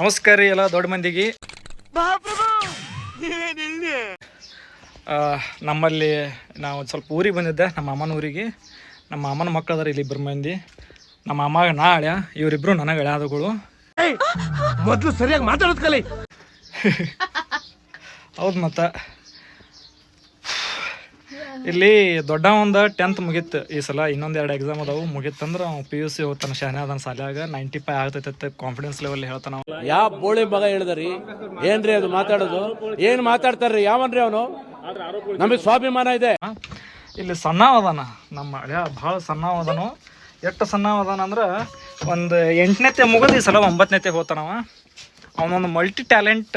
ನಮಸ್ಕಾರ ರೀ ಎಲ್ಲ ದೊಡ್ಡ ಮಂದಿಗೆ. ನಮ್ಮಲ್ಲಿ ನಾವು ಒಂದ್ ಸ್ವಲ್ಪ ಊರಿಗೆ ಬಂದಿದ್ದೆ ನಮ್ಮ ಅಮ್ಮನ ಊರಿಗೆ. ನಮ್ಮ ಅಮ್ಮನ ಮಕ್ಕಳು ಅದಾರ ಇಲ್ಲಿ ಇಬ್ಬರು ಮಂದಿ. ನಮ್ಮ ಅಮ್ಮ ನಾ ಅಳ್ಯ ಇವರಿಬ್ರು ನನಗೆ ಅಳ್ಯಾದಗಳು. ಮೊದಲು ಸರಿಯಾಗಿ ಮಾತಾಡೋದು ಕಲಿ ಹೌದು ಮತ್ತು. ಇಲ್ಲಿ ದೊಡ್ಡ ಒಂದು ಟೆಂತ್ ಮುಗಿತ್ತು ಈ ಸಲ ಇನ್ನೊಂದು ಎರಡು ಎಕ್ಸಾಮ್ ಅದಾವು. ಮುಗಿತ್ತಂದ್ರೆ ಅವ್ನು ಪಿ ಯು ಸಿ ಹೋಗ್ತಾನೆ ಶಾನೆ ಅದನ್ನ ಸಾಲ್ಯಾಗ. ನೈಂಟಿ ಫೈವ್ ಆಗ್ತೈತೆ ಕಾನ್ಫಿಡೆನ್ಸ್ ಲೆವೆಲ್ ಹೇಳ್ತಾನ. ಯಾವ ಬೋಳಿ ಮಗ ಹೇಳಿದ್ರಿ? ಏನ್ರಿ ಅದು ಮಾತಾಡೋದು? ಏನ್ ಮಾತಾಡ್ತಾರ್ರಿ? ಯಾವನ್ರಿ ಅವನು? ನಮಗೆ ಸ್ವಾಭಿಮಾನ ಇದೆ. ಇಲ್ಲಿ ಸಣ್ಣ ಅದಾನ. ನಮ್ಮ ಯಾ ಭಾಳ ಸಣ್ಣ ಅದಾನು. ಎಷ್ಟು ಸಣ್ಣ ಅದಾನ ಅಂದ್ರೆ ಒಂದು ಎಂಟನೇತೆ ಮುಗಿದು ಈ ಸಲ ಒಂಬತ್ತನೇತೆ ಹೋಗ್ತಾನವ. ಅವನೊಂದು ಮಲ್ಟಿ ಟ್ಯಾಲೆಂಟ್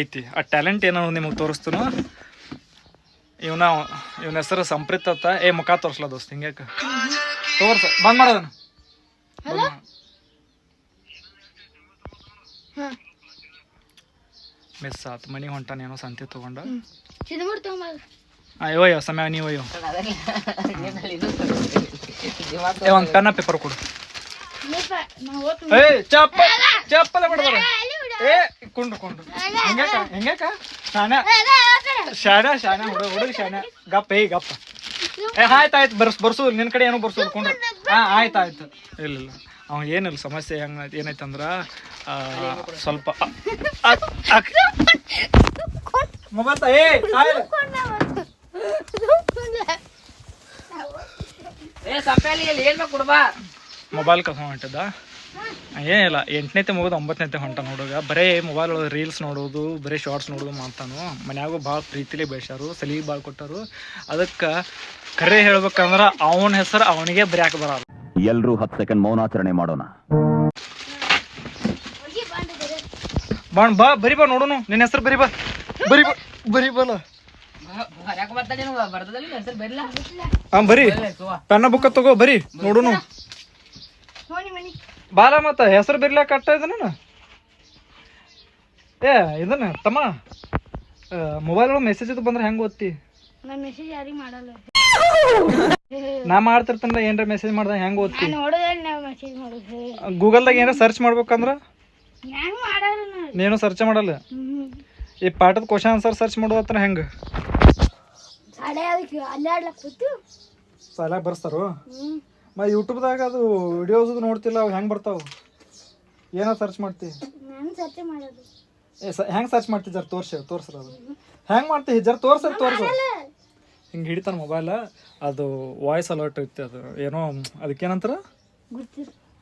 ಐತಿ. ಆ ಟ್ಯಾಲೆಂಟ್ ಏನೋ ನಿಮಗೆ ತೋರಿಸ್ತಾನು ಇವನ ಇವನ ಹೆಸರು ಸಂಪ್ರೀತ್ ಅತ್ತ ಏ ಮುಖ ತೋರಿಸ್ಲ ದೋಸ್ತ ಹಿಂಗ್ಯಾಕ ತೋರ್ಸ. ಬಂದ್ ಮಾಡದ ಮಿಸ್ ಆತು. ಮನಿ ಹೊಂಟಾನ ಏನೋ ಸಂತೆ ತಗೊಂಡ. ಅಯ್ಯೋ ಅಯ್ಯೋ ಸಮಯ ನೀವು ಅಯ್ಯೋ ಒಂದು ಪೆನ್ನ ಪೇಪರ್ ಕೊಡು. ಏ ಚಪ್ಪ ಚಪ್ಪಲ ಬಿಡ್ಬಾರ ಏ ಕುಂಡು ಕುಂಡು. ಹೆಂಗ್ಯಾಕ ಹೆಂಗ್ಯಾಕ? ಶಾನ. ಶಾನ ಶಾನ ಹುಡುಗ ಹುಡುಗ ಶಾನ. ಗಪ್ಪ ಏಯ್ ಗಪ್ಪ. ಏ ಆಯ್ತು ಆಯ್ತು ಬರ್ಸ್ ಬರ್ಸು ನಿನ್ನ ಕಡೆ ಏನೋ ಬರ್ಸು ಕುಂಡ್ರು ಹಾಂ ಆಯ್ತು ಆಯ್ತು ಇಲ್ಲ ಇಲ್ಲ. ಅವ ಏನಿಲ್ಲ ಸಮಸ್ಯೆ ಹೆಂಗ ಏನೈತಂದ್ರ ಆ, ಸ್ವಲ್ಪ ಮೊಬೈಲ್ ಏ ಹೊಂಟದ ಮೊಬೈಲ್ ಕಸ ಹೊಂಟಿದ್ದ. ಏನಿಲ್ಲ ಎಂಟನೇತೆ ಮುಗಿದು ಒಂಬತ್ತನೇತೆ ಹೊಂಟಾನ ಹುಡುಗ ಬರೇ ಮೊಬೈಲ್ ಒಳಗೆ ರೀಲ್ಸ್ ನೋಡೋದು ಬರೀ ಶಾರ್ಟ್ಸ್ ನೋಡೋದು ಮಾಡ್ತಾನು. ಮನ್ಯಾಗೂ ಭಾಳ ಪ್ರೀತಿಲಿ ಬೆಳೆಸ್ಯಾರು ಸಲಿಗೆ ಭಾಳ ಕೊಟ್ಟರು. ಅದಕ್ಕೆ ಕರೆ ಹೇಳ್ಬೇಕಂದ್ರೆ ಅವನ ಹೆಸರು ಅವನಿಗೆ ಬರೆಯಾಕ ಬರಲ್ಲ. ಎಲ್ಲರೂ ಹತ್ತು ಸೆಕೆಂಡ್ ಮೌನಾಚರಣೆ ಮಾಡೋಣ. ಬಾಣ್ ಬಾ ಬರಿ ಬಾ ನೋಡೋನು. ನಿನ್ನ ಹೆಸರು ಬರಿ ಬಾ. ಬರಿ ಬಾ ಬರಿ ಬಲ್ಲ ಹಾಂ ಬರಿ. ಪೆನ್ನ ಬುಕ್ಕ ತಗೋ ಬರಿ ನೋಡೋನು. ಬಾಲ ಮತ್ತ ಹೆಸರು ಬಿರ್ಲಾಕ ಕಟ್ಟ ಇದನ್ನ ಏ ಇದನ್ನ ತಮ್ಮ ಮೊಬೈಲ್ ಒಳಗೆ ಮೆಸೇಜ್ ಇದು ಬಂದ್ರೆ ಹೆಂಗ್ ಓದ್ತಿ? ನಾ ಮೆಸೇಜ್ ಯಾರಿಗ್ ಮಾಡಲ್ಲ. ನಾ ಮಾಡ್ತಿರ್ತಂದ್ರೆ ಏನ್ರ ಮೆಸೇಜ್ ಮಾಡ್ದಾಗ ಹೆಂಗ್ ಓದ್ತಿ? ದಾಗ ಮೆಸೇಜ್ ಮಾಡೋದು. ಗೂಗಲ್ದಾಗ ಏನಾರ ಸರ್ಚ್ ಮಾಡ್ಬೇಕಂದ್ರ? ನಾನು ಮಾಡಲ್ಲ ನಾ ನೀನು ಸರ್ಚ್ ಮಾಡಲ್ಲ? ಈ ಪಾಠದ ಕ್ವಶನ್ ಆನ್ಸರ್ ಸರ್ಚ್ ಮಾಡೋದತ್ರ ಹೆಂಗ? ಅದಕ್ಕೆ ಕೂತು. ಸಾಲ ಬರ್ಸ್ತಾರು? ಮ ಯೂಟ್ಯೂಬ್ದಾಗ ಅದು ವಿಡಿಯೋಸ್ ನೋಡ್ತಿಲ್ಲ ಅವು ಹೆಂಗೆ ಬರ್ತಾವೆ? ಏನೋ ಸರ್ಚ್ ಮಾಡ್ತಿ? ನಾನು ಸರ್ಚ್ ಮಾಡೋದು. ಏ ಸ ಹೆಂಗ್ ಸರ್ಚ್ ಮಾಡ್ತಿ ಜರ ತೋರ್ಸಿ ತೋರ್ಸ್ರ ಅದು. ಹೆಂಗೆ ಮಾಡ್ತಿ? ಜರ ತೋರ್ಸ ತೋರ್ಸು. ಹಿಂಗೆ ಹಿಡಿತಾನೆ ಮೊಬೈಲ್ ಅದು ವಾಯ್ಸ್ ಅಲರ್ಟ್ ಐತಿ ಅದು ಏನೋ ಅದಕ್ಕೇನಂತಾರ?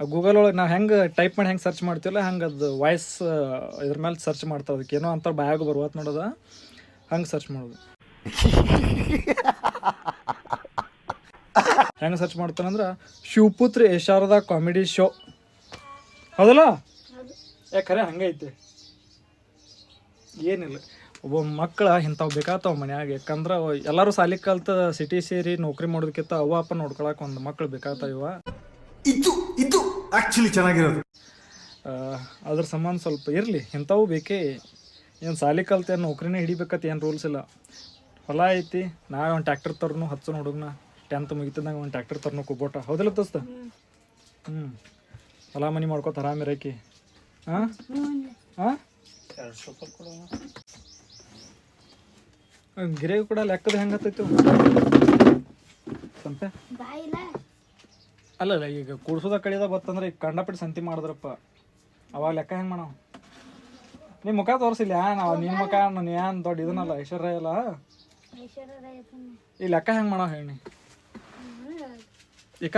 ಆ ಗೂಗಲ್ ಒಳಗೆ ನಾವು ಹೆಂಗೆ ಟೈಪ್ ಮಾಡಿ ಹೆಂಗೆ ಸರ್ಚ್ ಮಾಡ್ತೀವಲ್ಲ ಹಂಗೆ ಅದು ವಾಯ್ಸ್ ಇದ್ರ ಮೇಲೆ ಸರ್ಚ್ ಮಾಡ್ತಾವ ಅದಕ್ಕೆ. ಏನೋ ಅಂತ ಬಾಯಾಗ ಬರುವತ್ ನೋಡೋದ ಹಂಗೆ ಸರ್ಚ್ ಮಾಡೋದು. ಹೆಂಗೆ ಸರ್ಚ್ ಮಾಡ್ತಾನಂದ್ರೆ ಶಿವಪುತ್ರ ಯಶಾರದ ಕಾಮಿಡಿ ಶೋ ಹೌದಲ್ಲ? ಏ ಖರೆ ಹಂಗೆ ಐತಿ. ಏನಿಲ್ಲ. ಒಬ್ಬ ಮಕ್ಕಳ ಇಂಥವು ಬೇಕಾಗ್ತಾವ ಮನ್ಯಾಗ. ಯಾಕಂದ್ರೆ ಎಲ್ಲರೂ ಸಾಲಿ ಕಲ್ತ ಸಿಟಿ ಸೇರಿ ನೌಕರಿ ಮಾಡೋದಕ್ಕಿಂತ ಅವ ಅಪ್ಪ ನೋಡ್ಕೊಳಕ್ಕೆ ಒಂದು ಮಕ್ಳು ಬೇಕಾಗ್ತಾವ ಇವ. ಇದು ಇದು ಆ್ಯಕ್ಚುಲಿ ಚೆನ್ನಾಗಿರೋದು. ಅದ್ರ ಸಂಬಂಧ ಸ್ವಲ್ಪ ಇರಲಿ. ಇಂಥವು ಬೇಕೇ. ಏನು ಸಾಲಿ ಕಲ್ತು ಏನು ನೌಕರಿನೇ ಹಿಡಿಬೇಕಂತ ಏನು ರೂಲ್ಸ್ ಇಲ್ಲ. ಹೊಲ ಐತಿ. ನಾವೇ ಒಂದು ಟ್ಯಾಕ್ಟರ್ ತರ್ನು ಹಚ್ಚು ಹುಡುಗನ ಟೆಂತ್ ಮುಗಿತದಂಗ ಒಂದು ಟ್ಯಾಕ್ಟರ್ ತರ್ನು ಕುಬೋಟ ಹೌದಿಲ್ಲ ದೋಸ್ತ? ಹ್ಞೂ ಹೊಲ ಮನೆ ಮಾಡ್ಕೋತ ಆರಾಮಿರಕಿ ಹಾಂ ಹಾಂ ಗಿರೆ ಕೂಡ ಲೆಕ್ಕದ ಹೆಂಗೆ ಸಂತೆ? ಅಲ್ಲಲ್ಲ ಈಗ ಕೂಡ್ಸೋದ ಕಡಿದ ಬತ್ತಂದ್ರೆ ಈಗ ಕಂಡಪಟ್ಟು ಸಂತಿ ಮಾಡಿದ್ರಪ್ಪ. ಅವಾಗ ಲೆಕ್ಕ ಹೆಂಗೆ ಮಾಡೋ ನಿಮ್ಮ ಮುಖ ತೋರಿಸಿಲ್ಲ ನಾವು ನಿಮ್ಮ ಮುಖ ನಾನು ಏನ್ ದೊಡ್ಡ ಇದನ್ನಲ್ಲ ಐಶ್ವರ್ಯ ಅಲ್ಲ ಈ ಲೆಕ್ಕ ಹೆಂಗೆ ಮಾಡೋ ಹೇಳಿ ಈಕ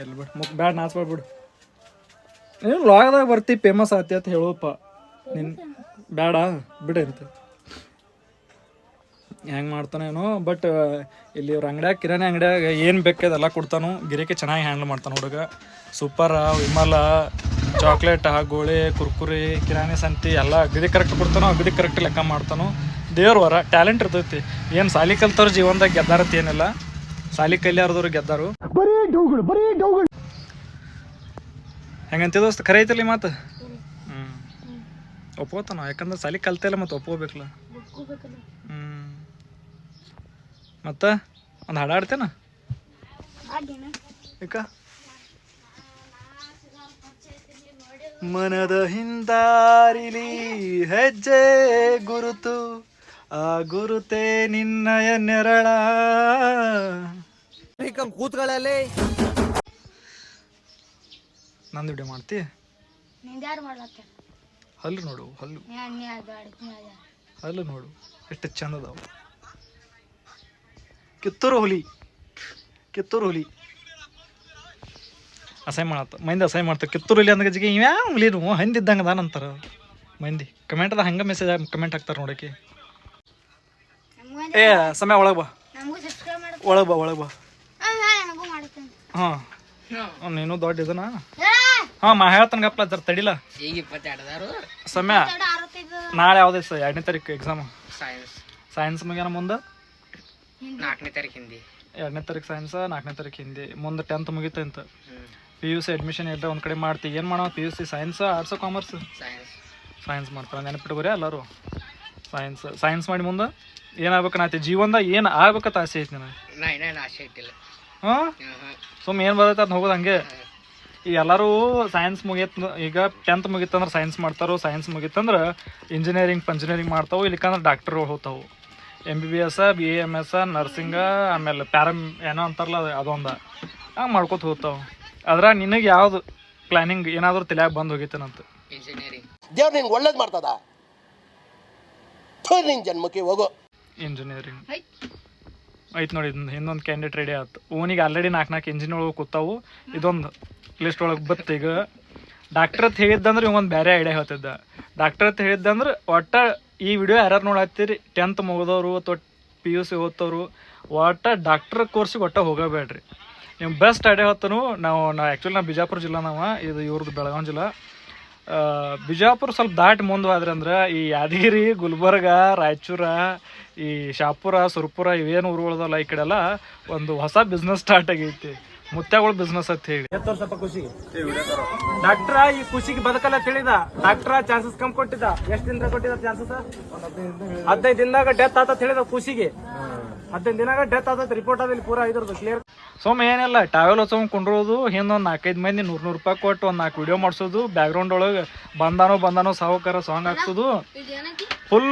ಎಲ್ಲಿ ಬಿಡು ಮುಖ ಬ್ಯಾಡ್ ನಾಚ್ಬೇಡ್ಬಿಡು ನೀನು ಲಾಗದಾಗ ಬರ್ತಿ ಫೇಮಸ್ ಆತಿ ಅಂತ ಹೇಳೋಪ್ಪ. ನಿನ್ ಬೇಡ ಬಿಡು ಅಂತ ಹೆಂಗೆ ಮಾಡ್ತಾನೇನೋ ಬಟ್ ಇಲ್ಲಿ ಇವ್ರ ಅಂಗಡಿಯಾಗ, ಕಿರಾಣಿ ಅಂಗಡಿಯಾಗ ಏನು ಬೇಕದೆಲ್ಲ ಕೊಡ್ತಾನು, ಗಿರಿಕೆ ಚೆನ್ನಾಗಿ ಹ್ಯಾಂಡಲ್ ಮಾಡ್ತಾನೆ ಹುಡುಗ. ಸೂಪರ ವಿಮಲ ಚಾಕ್ಲೇಟ್ ಗೋಳಿ, ಕುರ್ಕುರಿ, ಕಿರಾಣಿ ಸಂತಿ, ಎಲ್ಲ ಅಗದಿ ಕರೆಕ್ಟ್ ಕೊಡ್ತಾನೋ, ಅಗದಿ ಕರೆಕ್ಟ್ ಲೆಕ್ಕ ಮಾಡ್ತಾನೋ. ದೇವ್ರ ವರ ಟ್ಯಾಲೆಂಟ್ ಇರ್ತೈತಿ. ಏನು ಸಾಲಿ ಕಲ್ತವ್ರು ಜೀವನದಾಗ ಗೆದ್ದಾರತ್ ಏನಿಲ್ಲ. ಸಾಲಿ ಕಲ್ಯಾರ್ದವ್ರು ಗೆದ್ದಾರು. ಹೆಂಗಂತ ದೋಸ್ತ ಖರೆ ಐತಲ್ಲಿ ಮಾತು? ಹ್ಞೂ ಒಪ್ಕೋತಾನ? ಯಾಕಂದ್ರೆ ಸಾಲಿ ಕಲ್ತಿಲ್ಲ ಮತ್ತು ಒಪ್ಕೋಬೇಕಲ್ಲ. ಹ್ಞೂ ಮತ್ತು? ಒಂದು ಹಾಡು ಹಾಡ್ತೇನ? ಹಾಗೇನ ಈಗ ಮನದ ಹಿಂದಾರಿಲಿ ಹೆಜ್ಜೆ ಗುರುತು. ಆ ಗುರುತೇ ನಿನ್ನಯ ನೆರಳ. ಕೂತ್ಗಳಲ್ಲಿ ನಂದು ವಿಡಿಯೋ ಮಾಡ್ತಿ? ಹಲ್ಲು ನೋಡು ಹಲ್ಲು. ಹಲ್ಲು ನೋಡು ಎಷ್ಟು ಚಂದ ಅದಾವ ಕಿತ್ತೂರು ಹುಲಿ ಕಿತ್ತೂರು ಹುಲಿ. ಅಸಹ್ಯ ಮಾಡತ್ತ ಮಂದಿ ಅಸಹ್ಯ ಮಾಡ್ತ. ಕಿತ್ತೂರು ಹುಲಿ ಅಂದ ಇವ್ಯಾ ಹುಲಿ ನೋವು ಹಂದಿದ್ದಂಗೆ ಅದಾನಂತಾರ. ಮಂದಿ ಅದ ಹಂಗೆ ಮೆಸೇಜ್ ಕಮೆಂಟ್ ಹಾಕ್ತಾರೆ ನೋಡಕ್ಕೆ. ಏ ಸಮಯ ಒಳಗೆ ಬಾ. ನಮಗೂ ಸಬ್ಸ್ಕ್ರೈಬ್ ಮಾಡ. ಒಳಗೆ ಬಾ ಒಳಗೆ ಬಾ. ಹಾಂ ನೀನು ದೊಡ್ಡ ಇದನ್ನ ಹಾಂ ಮಾ ಹೇಳ್ತಾನೆ ಗಪ್ಪ ಜರ ತಡಿಲ? ಸಮಯ. ನಾಳೆ ಯಾವುದೇ ಸರ್ ಎರಡನೇ ತಾರೀಕು ಎಕ್ಸಾಮ್ ಸೈನ್ಸ್ ಸೈನ್ಸ್ ಮುಗಿಯೋಣ ಮುಂದೆ? ನಾಲ್ಕನೇ ತಾರೀಕು ಹಿಂದಿ. ಎರಡನೇ ತಾರೀಕು ಸೈನ್ಸ್ ನಾಲ್ಕನೇ ತಾರೀಕು ಹಿಂದಿ. ಮುಂದೆ ಟೆಂತ್ ಮುಗಿತಂತ ಅಂತ. ಪಿ ಯು ಸಿ ಅಡ್ಮಿಷನ್ ಎಲ್ಲ ಒಂದು ಕಡೆ ಮಾಡ್ತೀವಿ ಏನು ಮಾಡೋ P U C science arts commerce science science ಮಾಡ್ತಾರೆ ನೆನಪಿಟ್ಕೋರಿ ಎಲ್ಲರೂ. ಸೈನ್ಸ್ ಸೈನ್ಸ್ ಮಾಡಿ ಮುಂದೆ? ಏನಾಗ್ಬೇಕನ್ನತಿ ಜೀವನದಾಗ ಏನು ಆಗ್ಬೇಕಂತ ಆಸೆ ಐತಿ ನನಗೆ? ನಾ ಇನ್ನೇನು ಆಸೆ ಐತಿಲ್ಲ ಹಾಂ? ಸುಮ್ಮನೆ ಏನು ಬರುತ್ತೆ ಅದು ಹೋಗೋದು ಹಂಗೆ? ಈ ಎಲ್ಲರೂ ಸೈನ್ಸ್ ಮುಗಿಯತ್ ಈಗ ಟೆಂತ್ ಮುಗಿತಂದ್ರೆ ಸೈನ್ಸ್ ಮಾಡ್ತಾರೋ ಸೈನ್ಸ್ ಮುಗಿತಂದ್ರೆ ಇಂಜಿನಿಯರಿಂಗ್ ಪಂಜಿನಿಯರಿಂಗ್ ಮಾಡ್ತಾವೆ ಇಲ್ಲಿಕಂದ್ರೆ doctor ಹೋಗ್ತಾವೆ. M B B S B A M S nursing ಆಮೇಲೆ ಪ್ಯಾರಮ್ ಏನೋ ಅಂತಾರಲ್ಲ ಅದು ಅದೊಂದು. ಹಂಗೆ ಮಾಡ್ಕೊತ ಹೋಗ್ತಾವೆ. ಅದ್ರಾಗ ನಿನಗೆ ಯಾವ್ದು ಪ್ಲಾನಿಂಗ್ ಏನಾದರೂ ತಲೆಯಾಗ ಬಂದು ಹೋಗಿತ್ತೇನಂತ? ಇಂಜಿನಿಯರಿಂಗ್ ದೇವ್ರು ನಿಂಗೆ ಒಳ್ಳೇದು ಮಾಡ್ತದ? ನಿನ್ ಜನ್ಮಕ್ಕೆ ಹೋಗೋ. ಇಂಜಿನಿಯರಿಂಗ್ ಆಯ್ತು ನೋಡಿ ಇದೊಂದು ಇನ್ನೊಂದು ಕ್ಯಾಂಡಿಡೇಟ್ ರೆಡಿ ಆಯ್ತು ಓನಿಗೆ ಆಲ್ರೆಡಿ ನಾಲ್ಕು ನಾಲ್ಕು ಇಂಜಿನ್ ಒಳಗೆ ಕೂತಾವು. ಇದೊಂದು ಲಿಸ್ಟ್ ಒಳಗೆ ಬತ್ತು ಈಗ. ಡಾಕ್ಟರ್ ಅಂತ ಹೇಳಿದ್ದಂದ್ರೆ ಇವಂದು ಬೇರೆ ಐಡಿಯಾ ಹೇಳ್ತಿದ್ದ. ಡಾಕ್ಟರ್ ಅಂತ ಹೇಳಿದ್ದಂದ್ರೆ ಒಟ್ಟ ಈ ವಿಡಿಯೋ ಯಾರು ನೋಡತ್ತೀರಿ? ಟೆಂತ್ ಮುಗಿದವರು ಅಥವಾ ಪಿ ಯು ಸಿ ಓದ್ತವ್ರು. ಒಟ್ಟ ಡಾಕ್ಟರ್ ಕೋರ್ಸಿಗೆ ಒಟ್ಟ ಹೋಗಬೇಡ್ರಿ. ನಿಮ್ಮ ಬೆಸ್ಟ್ ಐಡಿಯಾ ಹೊತ್ತನು ನಾವು ನಾ ಆ್ಯಕ್ಚುಲಿ ನಾವು ಬಿಜಾಪುರ ಜಿಲ್ಲಾ ನಾವು ಇದು ಇವ್ರದ್ದು ಬೆಳಗಾವಿ ಜಿಲ್ಲಾ. ಬಿಜಾಪುರ ಸ್ವಲ್ಪ ದಾಟಿ ಮುಂದೆ ಹೋದ್ರಿ ಅಂದ್ರೆ ಈ ಯಾದಗಿರಿ, ಗುಲ್ಬರ್ಗ, ರಾಯಚೂರ, ಈ ಶಾಪುರ, ಸುರ್ಪುರ ಇವೇನು ಊರುಗಳದಲ್ಲ ಈ ಕಡೆ ಎಲ್ಲ ಒಂದು ಹೊಸ ಬಿಸ್ನೆಸ್ ಸ್ಟಾರ್ಟ್ ಆಗೈತಿ. ಮುತ್ಯಗಳು ಬಿಸ್ನೆಸ್ ಅಂತ ಹೇಳಿ. ಸ್ವಲ್ಪ ಖುಷಿ ಡಾಕ್ಟ್ರ, ಈ ಖುಷಿಗೆ ಬದುಕಲ್ಲ ತಿಳಿದ. ಡಾಕ್ಟ್ರ ಚಾನ್ಸಸ್ ಕಮ್ಮಿ ಕೊಟ್ಟಿದ್ದ. ಎಷ್ಟು ದಿನ ಕೊಟ್ಟಿದ್ದ ಚಾನ್ಸಸ್ ಹದಿನೈದು ದಿನದಾಗ ಡೆತ್ ಆತ ಹೇಳಿದ ಖುಷಿಗೆ. ಹದಿನೈದು ದಿನಾಗ ಡೆತ್ ಆತ ರಿಪೋರ್ಟ್ ಆದ್ರೆ ಪೂರಾ ಇದ್ರದ್ದು ಕ್ಲಿಯರ್ ಸೋಮ್ ಏನಿಲ್ಲ ಟ್ರಾವೆಲ್ ಹೊಸ ಕುಂಡ್ರೋದು ಹಿಂದೊಂದು ನಾಲ್ಕೈದು ಮಂದಿ ನೂರು ನೂರು ರೂಪಾಯಿ ಕೊಟ್ಟು ಒಂದು ನಾಲ್ಕು ವಿಡಿಯೋ ಮಾಡಿಸೋದು ಬ್ಯಾಕ್ಗ್ರೌಂಡ್ ಒಳಗೆ ಬಂದಾನೋ ಬಂದಾನೋ ಸಾವುಕಾರ ಸಾಂಗ್ ಹಾಕ್ಸೋದು ಫುಲ್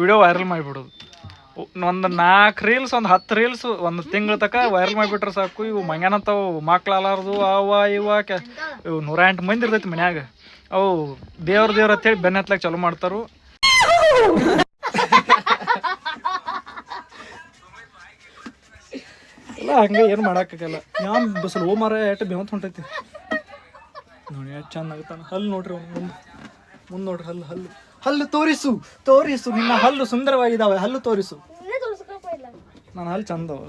ವಿಡಿಯೋ ವೈರಲ್ ಮಾಡಿಬಿಡೋದು. ಒಂದು ನಾಲ್ಕು ರೀಲ್ಸ್ ಒಂದು ಹತ್ತು ರೀಲ್ಸ್ ಒಂದು ತಿಂಗಳ ತನಕ ವೈರಲ್ ಮಾಡಿಬಿಟ್ರೆ ಸಾಕು. ಇವು ಮಂಗ್ಯಾನಂತವು ಮಕ್ಳಾರ್ದು ಅವ ಇವ ಕೆ ಇವು ನೂರ ಎಂಟು ಮಂದಿ ಇರ್ತೈತಿ ಮನ್ಯಾಗ. ಅವು ದೇವ್ರ ದೇವ್ರ ಅಂತೇಳಿ ಹೇಳಿ ಹತ್ಲಾಕ ಚಾಲೂ ಮಾಡ್ತಾರು. ಇಲ್ಲ ಹಂಗೆ ಏನು ಮಾಡೋಕ್ಕಾಗಲ್ಲ. ಯಾವ ಬಸ್ಸಲ್ಲಿ ಓ ಮರ ಎಟ್ ಬೇವಂತ ಹೊಂಟೈತಿ. ನೋಡಿ ಎಷ್ಟು ಚಂದ ಆಗುತ್ತಾನ ಹಲ್ಲು ನೋಡ್ರಿ ಮುಂದೆ. ಮುಂದೆ ನೋಡ್ರಿ ಹಲ್ಲು ಹಲ್ಲು. ಹಲ್ಲು ತೋರಿಸು ತೋರಿಸು ನಿನ್ನ ಹಲ್ಲು ಸುಂದರವಾಗಿದ್ದಾವೆ ಹಲ್ಲು ತೋರಿಸು. ನಾನು ಹಲ್ಲು ಚಂದವ